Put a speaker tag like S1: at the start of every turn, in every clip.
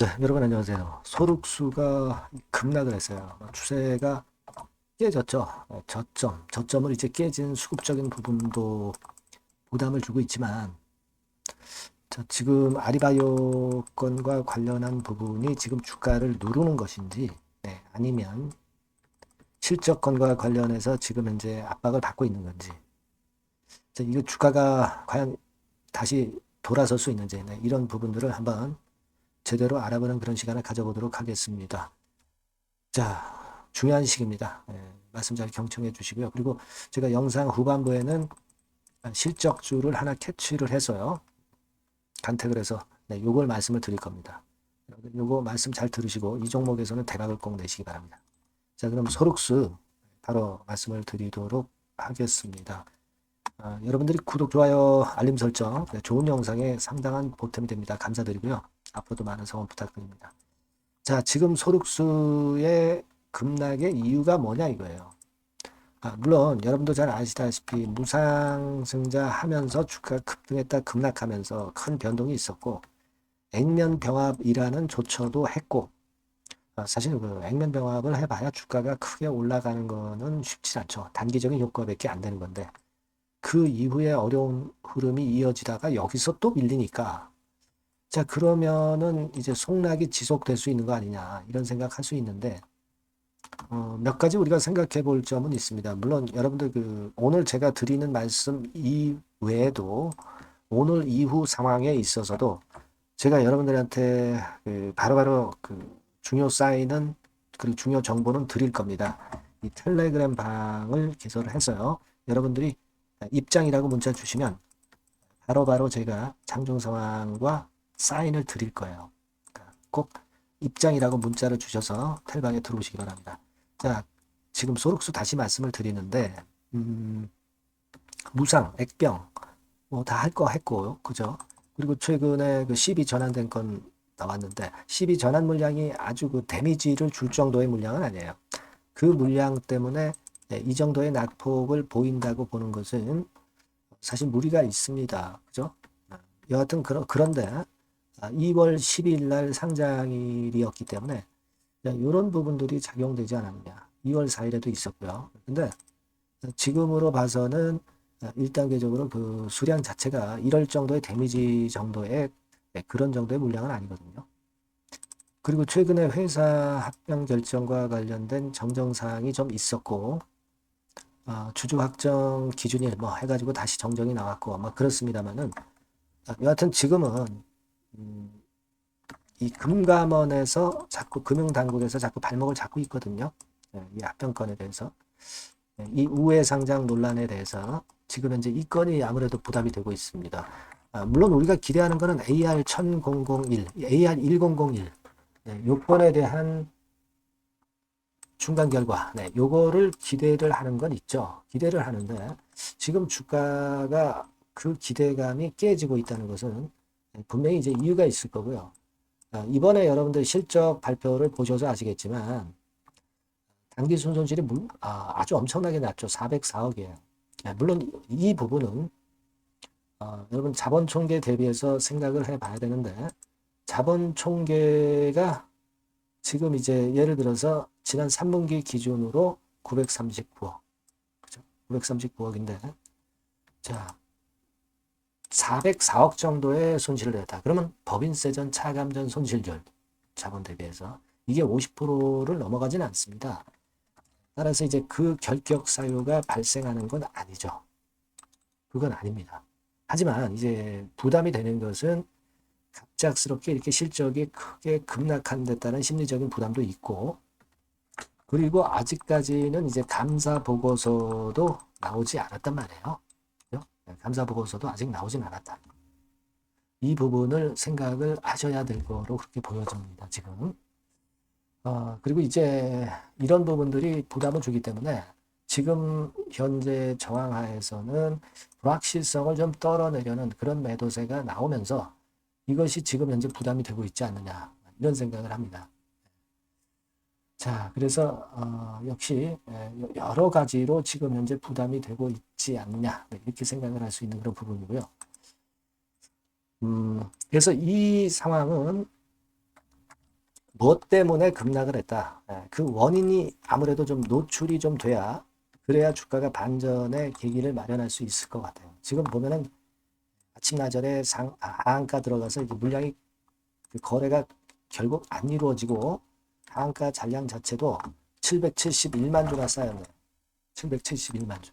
S1: 네, 여러분 안녕하세요. 소득수가 급락을 했어요. 추세가 깨졌죠. 어, 저점, 저점을 이제 깨진 수급적인 부분도 부담을 주고 있지만, 자, 지금 아리바이오 건과 관련한 부분이 지금 주가를 누르는 것인지, 네, 아니면 실적 건과 관련해서 지금 현재 압박을 받고 있는 건지, 자, 이거 주가가 과연 다시 돌아설 수 있는지, 네, 이런 부분들을 한번 제대로 알아보는 그런 시간을 가져보도록 하겠습니다. 자, 중요한 시기입니다. 예, 말씀 잘 경청해 주시고요. 그리고 제가 영상 후반부에는 실적주를 하나 캐치를 해서요. 간택을 해서 네, 요걸 말씀을 드릴 겁니다. 요거 말씀 잘 들으시고 이 종목에서는 대박을 꼭 내시기 바랍니다. 자, 그럼 소록스 바로 말씀을 드리도록 하겠습니다. 아, 여러분들이 구독, 좋아요, 알림 설정, 네, 좋은 영상에 상당한 보탬이 됩니다. 감사드리고요. 앞으로도 많은 성원 부탁드립니다. 자, 지금 소득수의 급락의 이유가 뭐냐 이거예요. 아, 물론 여러분도 잘 아시다시피 무상승자 하면서 주가가 급등했다 급락하면서 큰 변동이 있었고 액면 병합이라는 조처도 했고 아, 사실 그 액면 병합을 해봐야 주가가 크게 올라가는 거는 쉽지 않죠. 단기적인 효과밖에 안 되는 건데 그 이후에 어려운 흐름이 이어지다가 여기서 또 밀리니까 자, 그러면은 이제 속락이 지속될 수 있는 거 아니냐, 이런 생각할 수 있는데, 어, 몇 가지 우리가 생각해 볼 점은 있습니다. 물론 여러분들 그, 오늘 제가 드리는 말씀 이외에도, 오늘 이후 상황에 있어서도, 제가 여러분들한테 그 바로바로 그 중요 사인은, 그리고 중요 정보는 드릴 겁니다. 이 텔레그램 방을 개설을 해서요. 여러분들이 입장이라고 문자 주시면, 바로바로 제가 장중 상황과 사인을 드릴 거예요. 그러니까 꼭 입장이라고 문자를 주셔서 텔방에 들어오시기 바랍니다. 자, 지금 소록수 다시 말씀을 드리는데, 음, 무상, 액병, 뭐 다 할 거 했고, 그죠? 그리고 최근에 그12 전환된 건 나왔는데, 12 전환 물량이 아주 그 데미지를 줄 정도의 물량은 아니에요. 그 물량 때문에 네, 이 정도의 낙폭을 보인다고 보는 것은 사실 무리가 있습니다. 그죠? 여하튼 그러, 그런데 2월 10일 날 상장일이었기 때문에 이런 부분들이 작용되지 않았느냐. 2월 4일에도 있었고요. 근데 지금으로 봐서는 일단계적으로 그 수량 자체가 이럴 정도의 데미지 정도의 네, 그런 정도의 물량은 아니거든요. 그리고 최근에 회사 합병 결정과 관련된 정정사항이 좀 있었고, 어, 주주 확정 기준이 뭐 해가지고 다시 정정이 나왔고, 뭐 그렇습니다만은, 여하튼 지금은 음, 이 금감원에서 자꾸 금융당국에서 자꾸 발목을 잡고 있거든요. 예, 이 합병건에 대해서 예, 이 우회 상장 논란에 대해서 지금 현재 이 건이 아무래도 부담이 되고 있습니다. 아, 물론 우리가 기대하는 것은 AR 1001, AR 1001 네, 요건에 대한 중간 결과, 네, 요거를 기대를 하는 건 있죠. 기대를 하는데 지금 주가가 그 기대감이 깨지고 있다는 것은 분명히 이제 이유가 있을 거고요. 아, 이번에 여러분들 실적 발표를 보셔서 아시겠지만 단기 순손실이 아, 주 엄청나게 낮죠. 404억이에요. 아, 물론 이 부분은 어, 여러분 자본 총계 대비해서 생각을 해봐야 되는데 자본 총계가 지금 이제 예를 들어서 지난 3분기 기준으로 939억, 그죠? 939억인데 자 404억 정도의 손실을 냈다. 그러면 법인세전 차감전 손실률 자본 대비해서 이게 50%를 넘어가지는 않습니다. 따라서 이제 그 결격 사유가 발생하는 건 아니죠. 그건 아닙니다. 하지만 이제 부담이 되는 것은 갑작스럽게 이렇게 실적이 크게 급락한 데 따른 심리적인 부담도 있고 그리고 아직까지는 이제 감사 보고서도 나오지 않았단 말이에요. 네, 감사 보고서도 아직 나오진 않았다. 이 부분을 생각을 하셔야 될 거로 그렇게 보여집니다. 지금. 어, 그리고 이제 이런 부분들이 부담을 주기 때문에 지금 현재 정황하에서는 불확실성을 좀 떨어내려는 그런 매도세가 나오면서 이것이 지금 현재 부담이 되고 있지 않느냐 이런 생각을 합니다. 자, 그래서 어, 역시 여러 가지로 지금 현재 부담이 되고 있지 않냐 네, 이렇게 생각을 할 수 있는 그런 부분이고요. 음, 그래서 이 상황은 무엇 때문에 급락을 했다. 예, 그 원인이 아무래도 좀 노출이 좀 돼야 그래야 주가가 반전의 계기를 마련할 수 있을 것 같아요. 지금 보면은 아침 나절에 상, 아, 하한가 들어가서 이제 물량이 그 거래가 결국 안 이루어지고 하한가 잔량 자체도 771만 주가 쌓였네요. 771만 주.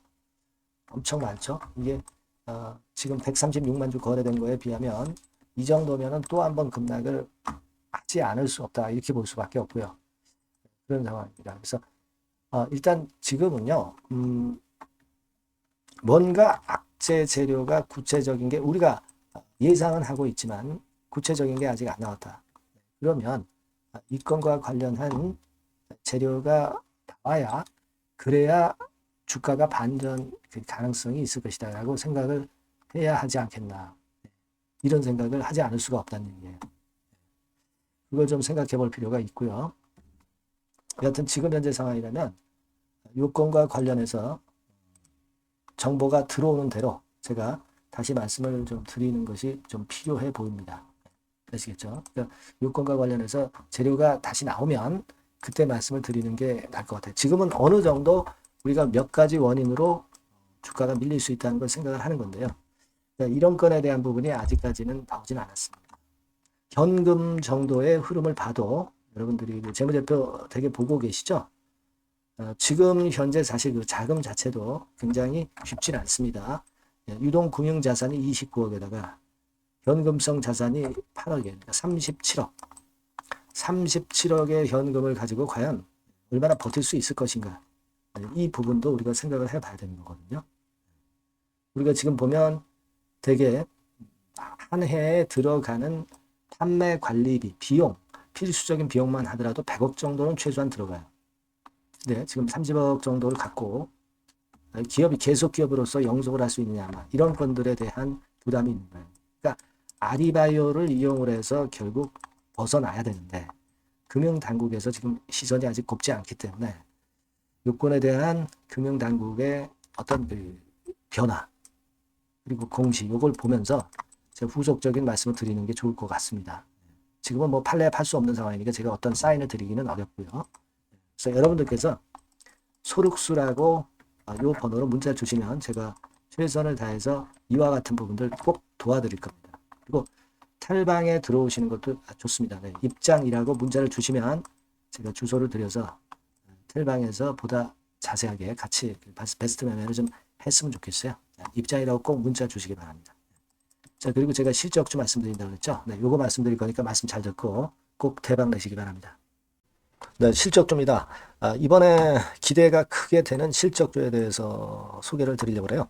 S1: 엄청 많죠? 이게 어, 지금 136만 주 거래된 거에 비하면 이 정도면은 또 한 번 급락을 하지 않을 수 없다. 이렇게 볼 수밖에 없고요. 그런 상황입니다. 그래서 어, 일단 지금은요, 음, 뭔가 악재 재료가 구체적인 게 우리가 예상은 하고 있지만 구체적인 게 아직 안 나왔다. 그러면 이 건과 관련한 재료가 나와야 그래야 주가가 반전 그 가능성이 있을 것이다 라고 생각을 해야 하지 않겠나. 이런 생각을 하지 않을 수가 없다는 얘기예요. 그걸 좀 생각해 볼 필요가 있고요. 여하튼 지금 현재 상황이라면 요건과 관련해서 정보가 들어오는 대로 제가 다시 말씀을 좀 드리는 것이 좀 필요해 보입니다. 아시겠죠? 그러니까 요건과 관련해서 재료가 다시 나오면 그때 말씀을 드리는 게 나을 것 같아요. 지금은 어느 정도 우리가 몇 가지 원인으로 주가가 밀릴 수 있다는 걸 생각을 하는 건데요. 그러니까 이런 건에 대한 부분이 아직까지는 나오진 않았습니다. 현금 정도의 흐름을 봐도 여러분들이 그 재무제표 되게 보고 계시죠? 어, 지금 현재 사실 그 자금 자체도 굉장히 쉽진 않습니다. 예, 유동 금융 자산이 29억에다가 현금성 자산이 8억에 그러니까 37억. 37억의 현금을 가지고 과연 얼마나 버틸 수 있을 것인가. 예, 이 부분도 우리가 생각을 해봐야 되는 거거든요. 우리가 지금 보면 되게 한 해에 들어가는 판매 관리비, 비용, 필수적인 비용만 하더라도 100억 정도는 최소한 들어가요. 네, 지금 30억 정도를 갖고 기업이 계속 기업으로서 영속을 할 수 있느냐, 막 이런 건들에 대한 부담이 있는 거예요. 그러니까 아리바이오를 이용을 해서 결국 벗어나야 되는데 금융당국에서 지금 시선이 아직 곱지 않기 때문에 요건에 대한 금융당국의 어떤 그 변화 그리고 공시 요걸 보면서 제가 후속적인 말씀을 드리는 게 좋을 것 같습니다. 지금은 뭐 팔래 팔 수 없는 상황이니까 제가 어떤 사인을 드리기는 어렵고요. 그래서 여러분들께서 소륵수라고 아, 요 번호로 문자 주시면 제가 최선을 다해서 이와 같은 부분들 꼭 도와드릴 겁니다. 그리고 탈방에 들어오시는 것도 좋습니다. 네, 입장이라고 문자를 주시면 제가 주소를 드려서 텔방에서 보다 자세하게 같이 베스트 매매를 좀 했으면 좋겠어요. 네, 입장이라고 꼭 문자 주시기 바랍니다. 자, 그리고 제가 실적주 말씀드린다고 했죠. 네, 요거 말씀드릴 거니까 말씀 잘 듣고 꼭 대박 내시기 바랍니다. 네, 실적주입니다. 아, 이번에 기대가 크게 되는 실적주에 대해서 소개를 드리려고 해요.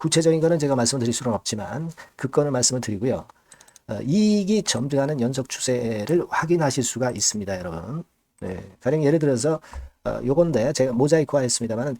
S1: 구체적인 거는 제가 말씀을 드릴 수는 없지만 그 건을 말씀을 드리고요. 어, 이익이 점등하는 연속 추세를 확인하실 수가 있습니다, 여러분. 네, 가령 예를 들어서 어, 요건데 제가 모자이크화 했습니다만은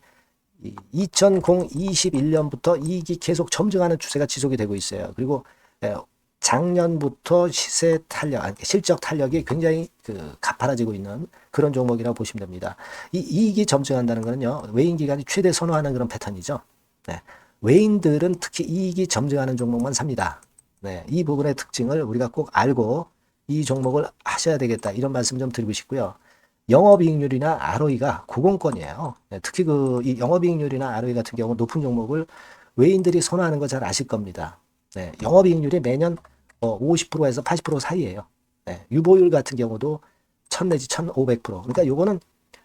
S1: 2021년부터 이익이 계속 점증하는 추세가 지속이 되고 있어요. 그리고 에, 작년부터 시세 탄력, 실적 탄력이 굉장히 그 가파라지고 있는 그런 종목이라고 보시면 됩니다. 이 이익이 점증한다는 거는요, 외인 기관이 최대 선호하는 그런 패턴이죠. 네. 외인들은 특히 이익이 점증하는 종목만 삽니다. 네. 이 부분의 특징을 우리가 꼭 알고 이 종목을 하셔야 되겠다. 이런 말씀 좀 드리고 싶고요. 영업이익률이나 ROE가 고공권이에요. 네, 특히 그이 영업이익률이나 ROE 같은 경우 높은 종목을 외인들이 선호하는 거 잘 아실 겁니다. 네, 영업이익률이 매년 어, 50%에서 80% 사이에요. 네, 유보율 같은 경우도 1000 내지 1500%. 그러니까 요거는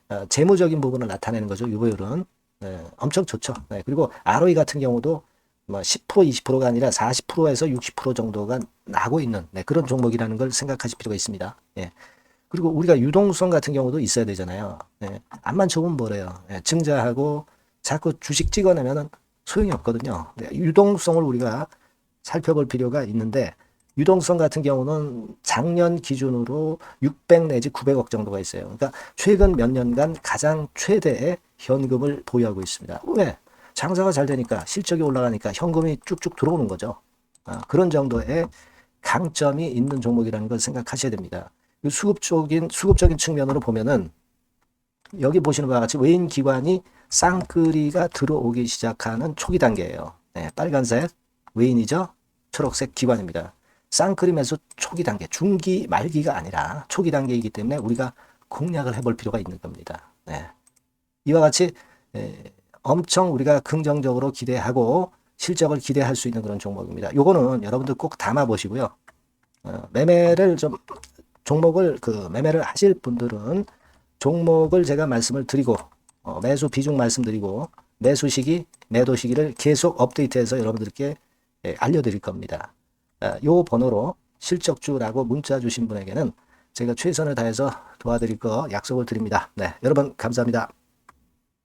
S1: 어, 재무적인 부분을 나타내는 거죠. 유보율은 네, 엄청 좋죠. 네, 그리고 ROE 같은 경우도 뭐 10% 20%가 아니라 40%에서 60% 정도가 나고 있는 네, 그런 종목이라는 걸 생각하실 필요가 있습니다. 예. 그리고 우리가 유동성 같은 경우도 있어야 되잖아요. 예. 암만 좋으면 뭐래요. 예. 증자하고 자꾸 주식 찍어내면은 소용이 없거든요. 네. 유동성을 우리가 살펴볼 필요가 있는데 유동성 같은 경우는 작년 기준으로 600 내지 900억 정도가 있어요. 그러니까 최근 몇 년간 가장 최대의 현금을 보유하고 있습니다. 왜? 장사가 잘 되니까 실적이 올라가니까 현금이 쭉쭉 들어오는 거죠. 아, 그런 정도의 강점이 있는 종목이라는 걸 생각하셔야 됩니다. 그 수급적인 수급적인 측면으로 보면은 여기 보시는 바와 같이 외인 기관이 쌍끌이가 들어오기 시작하는 초기 단계예요. 네, 빨간색 외인이죠. 초록색 기관입니다. 매수 초기 단계, 중기 말기가 아니라 초기 단계이기 때문에 우리가 공략을 해볼 필요가 있는 겁니다. 네. 이와 같이 에, 엄청 우리가 긍정적으로 기대하고 실적을 기대할 수 있는 그런 종목입니다. 요거는 여러분들 꼭 담아 보시고요. 어, 매매를 좀 종목을 그 매매를 하실 분들은 종목을 제가 말씀을 드리고 어, 매수 비중 말씀드리고 매수 시기, 매도 시기를 계속 업데이트해서 여러분들께 예, 알려드릴 겁니다. 아, 요 번호로 실적주라고 문자 주신 분에게는 제가 최선을 다해서 도와드릴 거 약속을 드립니다. 네, 여러분 감사합니다.